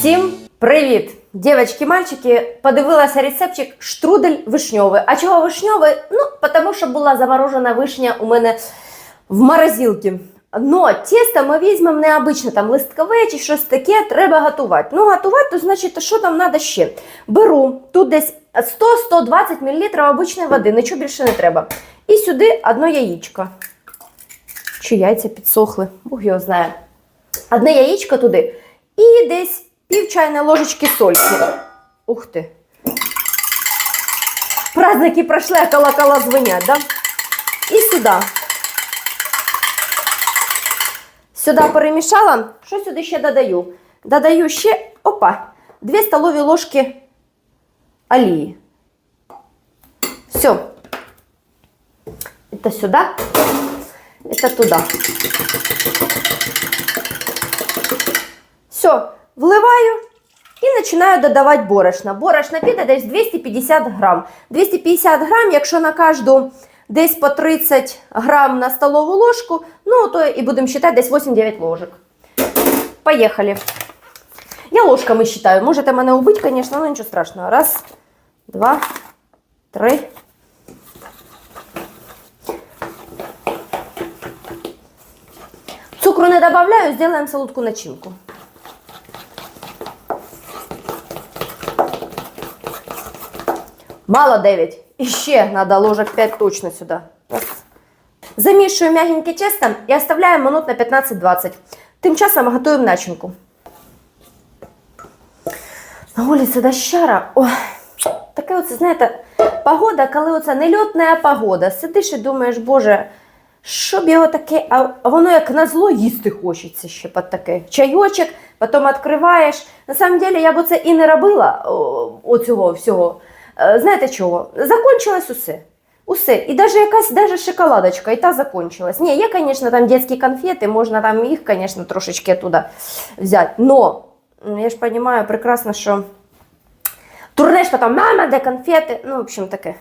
Всім привіт! Дівчатки, мальчики, подивилася рецептчик штрудель вишньовий. А чого вишньовий? Ну, тому що була заморожена вишня у мене в морозилці. Но тісто ми візьмемо необычне, там листкове чи щось таке, треба готувати. Ну, готувати, то значить, що там треба ще? Беру тут десь 100-120 мл обичної води, нічого більше не треба. І сюди одно яєчко. Чи яйця підсохли, Бог його знає. Одне яєчко туди. І десь пів чайної ложечки сольки. Ух ти. Праздники пройшли, а колокола звенять, да? І сюди. Сюди перемішала. Що сюди ще додаю? Додаю ще, опа, 2 столові ложки олії. Все. Это сюда, это туда. Все, вливаю і починаю додавати борошна. Борошна піде десь 250 грам. 250 грам, якщо на кожну десь по 30 грам на столову ложку, ну то і будемо вважати десь 8-9 ложок. Поїхали. Я ложками считаю. Можете мене убити, звісно, але нічого страшного. Раз, два, три. Цукру не добавляю, сделаем солодку начинку. Мало 9. І ще треба ложок 5 точно сюди. Замішую м'ягеньке тесто і оставляємо минут на 15-20. Тим часом готуємо начинку. На вулиці дощара. Ой, таке оце, знаєте, погода, коли оце нельотна погода. Сидиш і думаєш, боже, щоб його таке, а воно як на зло їсти хочеться ще під таке. Чайочок, потім відкриваєш. На самом деле я б це і не робила оцього всього. Е, Знаєте чого? Закончилось усе. Усе. І навіть якась даже шоколадочка, і та закончилась. Ні, є, звісно, там дитячі конфети, можна там їх, звісно, трошечки туди взяти. Но я ж розумію прекрасно, що турнеш потім, мама, де конфети. Ну, в общем, таке.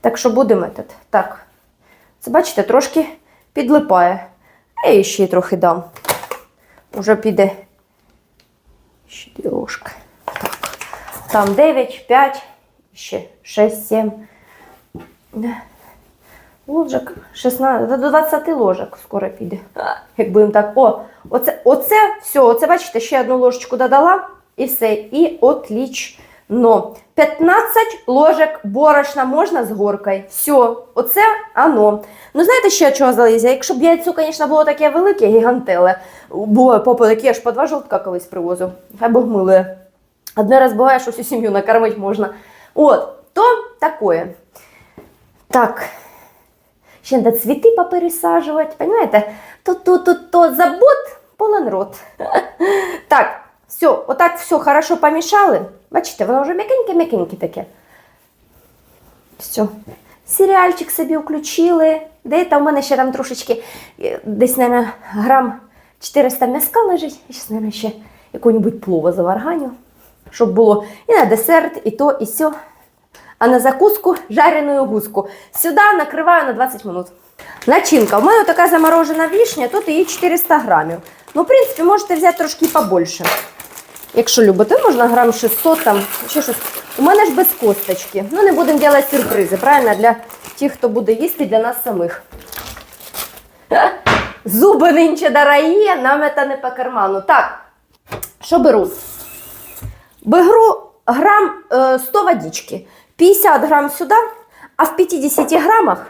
Так що будемо этот. Так. Це, бачите, трошки підлипає. Я ще трохи дам. Уже піде ще ложки. Так. Там 9, 5, ще 6, 7. Ложок 16, до 20 ложок скоро піде. Як будемо так. О, оце, оце все, оце, бачите, ще одну ложечку додала і все. І отлично. 15 ложок борошна можна з горкою. Все, оце оно. Ну, знаєте, ще чого залізя? Якщо б яйцо, звісно, було таке велике, гігантеле, було попа таке, я ж по два жовтка колись привозив. Хай Бог милує. Одне раз буває, що всю сім'ю накормити можна. От, то такое. Так. Ще треба цвіти попересаджувати, понимаєте? Тут, тут, тут, то забот, полон рот. Так, все, отак все хорошо помішали. Бачите, воно вже м'якеньке-м'якеньке таке. Все. Серіальчик собі включили. Де там у мене ще там трошечки, е, десь, мабуть, грам 400 м'яска лежить. Я зараз, мабуть, ще якого-небудь плова заварганю, щоб було і на десерт, і то, і сьо. А на закуску жареную гуску. Сюди накриваю на 20 минут. Начинка. У мене така заморожена вішня, тут її 400 грамів. Ну, в принципі, можете взяти трошки побольше. Якщо любите, можна грам 600 там, ще щось. У мене ж без косточки. Ну, не будемо робити сюрпризи, правильно? Для тих, хто буде їсти, для нас самих. Зуби нинче дорогі, нам це не по карману. Так, що беру? Беру грам е, 100 водички, 50 грам сюди, а в 50 грамах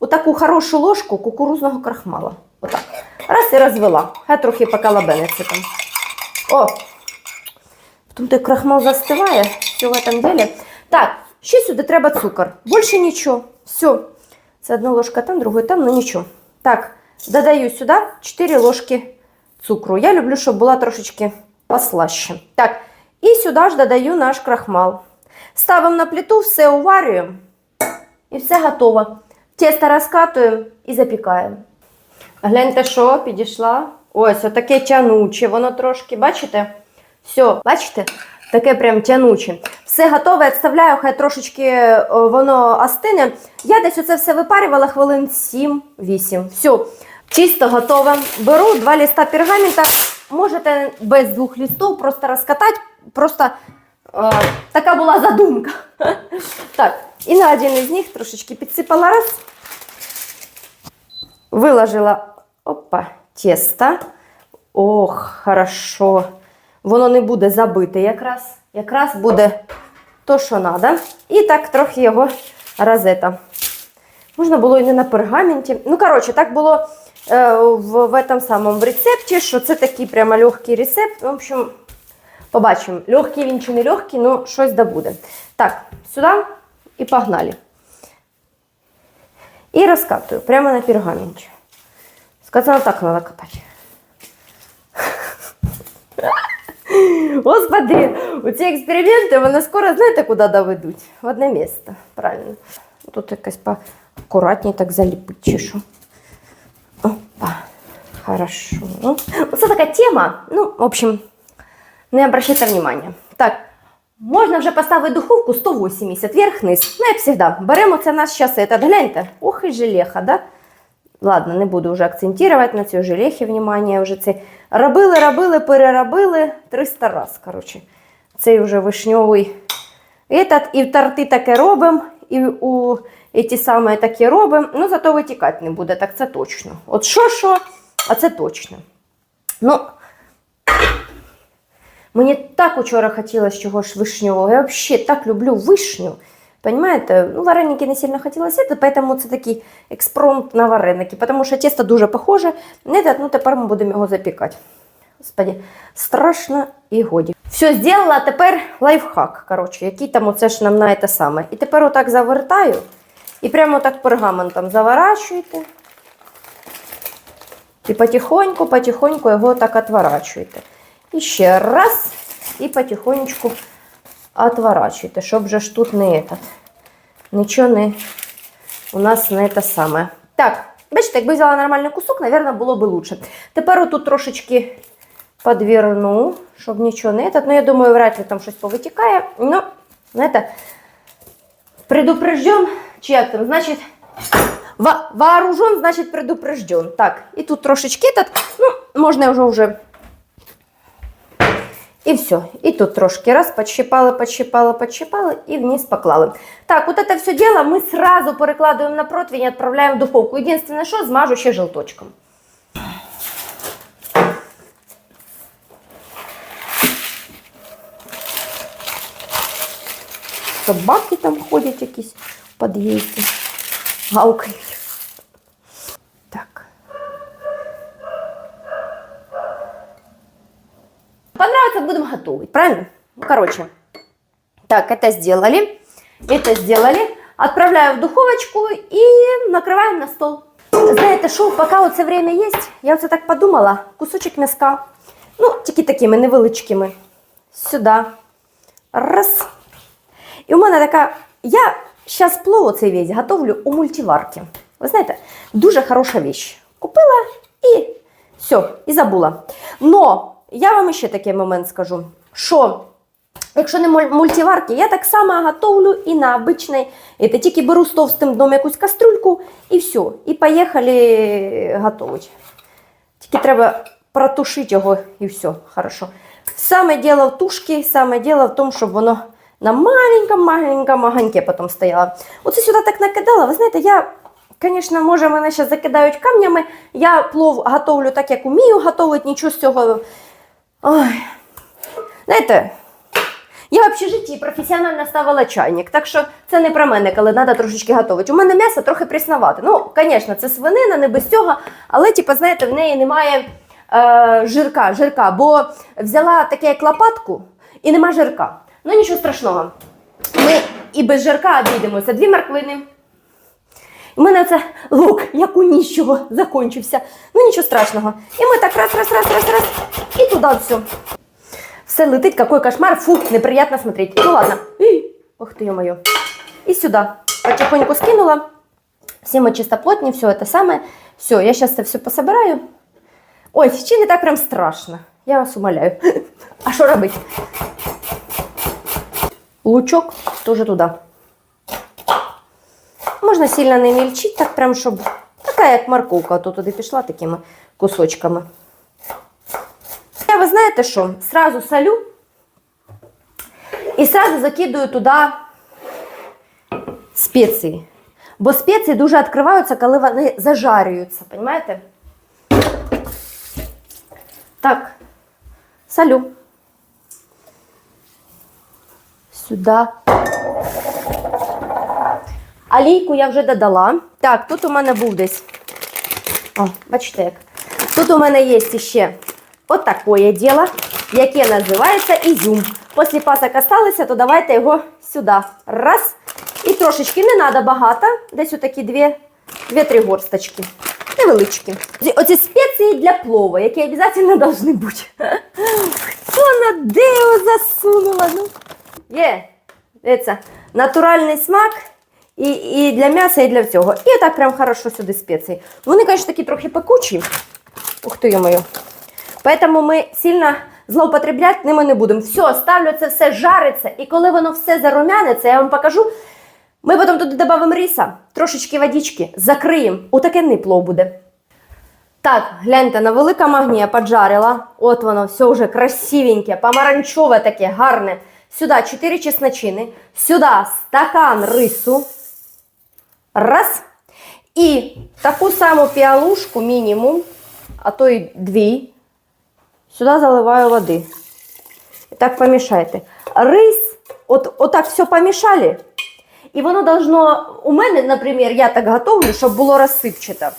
отаку хорошу ложку кукурузного крахмала. Отак. Раз і розвела. Хай трохи покалабениться там. О! Потім той крахмал застиває, все в этом деле. Так, ще сюди треба цукор. Більше нічого. Все. Це одна ложка там, другої там, ну нічого. Так, додаю сюди 4 ложки цукру. Я люблю, щоб була трошечки послаще. Так, і сюди ж додаю наш крахмал. Ставимо на плиту, все уварюємо. І все готово. Тесто розкатуємо і запікаємо. Гляньте, що підійшла. Ось, отаке тянуче. Воно трошки, бачите? Все, бачите? Таке прям тянуче. Все готове, відставляю, хай трошечки воно остине. Я десь оце все випарювала хвилин 7-8. Все, чисто готове. Беру два листа пергамента. можете без двох листов просто розкатати. Просто е, така була задумка. Так, і на один із них трошечки підсипала раз. Виложила опа, тесто. Ох, хорошо. Воно не буде забите якраз. Якраз буде то, що треба. І так трохи його розета. Можна було і не на пергаменті. Ну, коротше, так було е, в, в этом самому рецепті, що це такий прямо легкий рецепт. В общем, побачимо, легкий він чи не легкий, ну щось да буде. Так, сюди і погнали. І розкатую прямо на пергаменті. Сказала, так треба катати. Господи, оці експерименти вони скоро знаєте, куди доведуть? В одне місце. Правильно. Тут якось поаккуратніше так заліпити, чи що. Опа. Хорошо. Ну, Оце така тема. Ну, в общем, Не обращайте внимания. Так, можна вже поставити духовку 180 вверх-вниз. Ну, як завжди. Беремо це наш час гляньте. Ох і желеха, да? Ладно, не буду вже акцентувати на цій желехі внимание. Вже це робили, робили, переробили 300 раз, коротше. Цей вже вишньовий этот, і в торти таке робимо, і у ті самі такі робимо. Ну, зато витікати не буде, так це точно. От що, що, а це точно. Ну, мені так учора хотілося чогось вишньового. Я взагалі так люблю вишню. Понимаете? Ну, вареники не сильно хотілося, поэтому це такий експромт на вареники, тому що тісто дуже похоже. Не ну тепер ми будемо його запікати. Господи, страшно і годі. Все зробила, а тепер лайфхак, коротше, який там оце ж нам на те саме. І тепер отак завертаю і прямо так пергаментом заворачуєте. І потихоньку, потихоньку його так отворачуєте. І ще раз, і потихонечку отворачуйте, щоб же ж тут не этот, нічого не у нас не те саме. Так, бачите, якби взяла нормальний кусок, мабуть, було б лучше. Тепер отут трошечки подверну, щоб нічого не этот. Ну, я думаю, вряд ли там щось повитікає. Ну, знаєте, предупрежден, чи як там, значить, во- вооружен, значить предупрежден. Так, і тут трошечки этот, ну, можна вже вже і все. І тут трошки раз подщипали, подщипали, подщипали і вниз поклали. Так, вот это все дело мы сразу перекладываем на противень и отправляем в духовку. Единственное, что змажу ще желточком. Собаки там ходять якісь в під'їзді. Гавкають. будем готовить, правильно? Ну, короче, так, это сделали, это сделали, отправляю в духовочку и накрываем на стол. Знаєте, що, поки оце время є, я оце так подумала, кусочок м'яска, ну, тільки такими невеличкими, сюди, раз. І у мене така, я зараз плов оцей весь готовлю у мультиварці. Ви знаєте, дуже хороша віч. Купила і все, і забула. Но я вам ще такий момент скажу, що якщо не муль- мультиварки, я так само готовлю і на обичній. Это тільки беру з товстим дном якусь кастрюльку і все. І поїхали готувати. Тільки треба протушити його і все, хорошо. Саме діло в тушці, саме діло в тому, щоб воно на маленькому-маленькому огоньке потім стояло. Оце сюди так накидала. Ви знаєте, я, звісно, може, мене зараз закидають камнями. Я плов готовлю так, як умію готувати, нічого з цього. Ой. Знаєте, я в общежитті професіонально ставила чайник, так що це не про мене, коли треба трошечки готувати. У мене м'ясо трохи прісновате. Ну, звісно, це свинина, не без цього, але, типу, знаєте, в неї немає е, жирка, жирка, бо взяла таке як лопатку і нема жирка. Ну, нічого страшного. Ми і без жирка обійдемося. Дві морквини. У мене це лук, як у ніщого, закінчився. Ну, нічого страшного. І ми так раз, раз, раз, раз, раз, і туди все. Все летить, какой кошмар, фу, неприятно смотреть. Ну ладно. И, Ох ты, ё-моё. И сюда. Потихоньку скинула. Все мы чистоплотні, все это самое. Все, я сейчас это все пособираю. Ой, чи не так прям страшно. Я вас умоляю. А що робити? Лучок тоже туда. Можна сильно не мільчити, так прям, щоб така як морковка, то туди пішла такими кусочками. я, ви знаєте що? Сразу солю і сразу закидую туди спеції. Бо спеції дуже відкриваються, коли вони зажарюються, розумієте? Так, солю. Сюди. Алійку я вже додала. Так, тут у мене був десь. О, бачите як. Тут у мене є ще отакое діло, яке називається ізюм. Після пасок осталося, то давайте його сюди. Раз. І трошечки не треба багато. Десь отакі дві, дві-три горсточки. Невеличкі. Оці- спеції для плова, які обов'язково повинні бути. Хто на де його засунула? Ну. Є. Дивіться, натуральний смак і, і для м'яса, і для всього. І так прям хорошо сюди спеції. Вони, звісно, такі трохи пекучі. Ух ти, моє. Поэтому ми сильно злоупотребляти ними не будемо. Все, ставлю це все жариться, і коли воно все зарумяниться, я вам покажу. Ми потім туди додамо риса, трошечки водички, закриємо. Отаке плов буде. Так, гляньте, на велика магнія поджарила. От воно, все вже красивеньке, помаранчове таке, гарне. Сюди 4 чесночини, сюди стакан рису. Раз. І таку саму піалушку мінімум, а то й дві. Сюди заливаю води. І так помішайте. Рис, от, отак все помішали. І воно должно, у мене, наприклад, я так готовлю, щоб було розсипчато.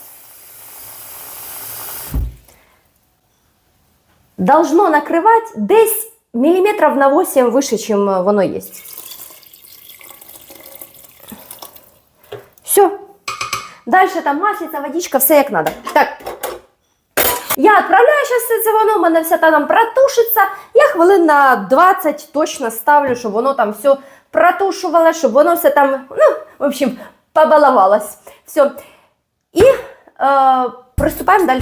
Должно накривати десь міліметрів на 8 вище, чим воно є. Все. Дальше там маслица, водичка, все як надо. Так. Я відправляю зараз це воно, у мене все там протушиться. Я хвилин на 20 точно ставлю, щоб воно там все протушувало, щоб воно все там, ну, в общем, побаловалось. Все. І е, приступаємо далі.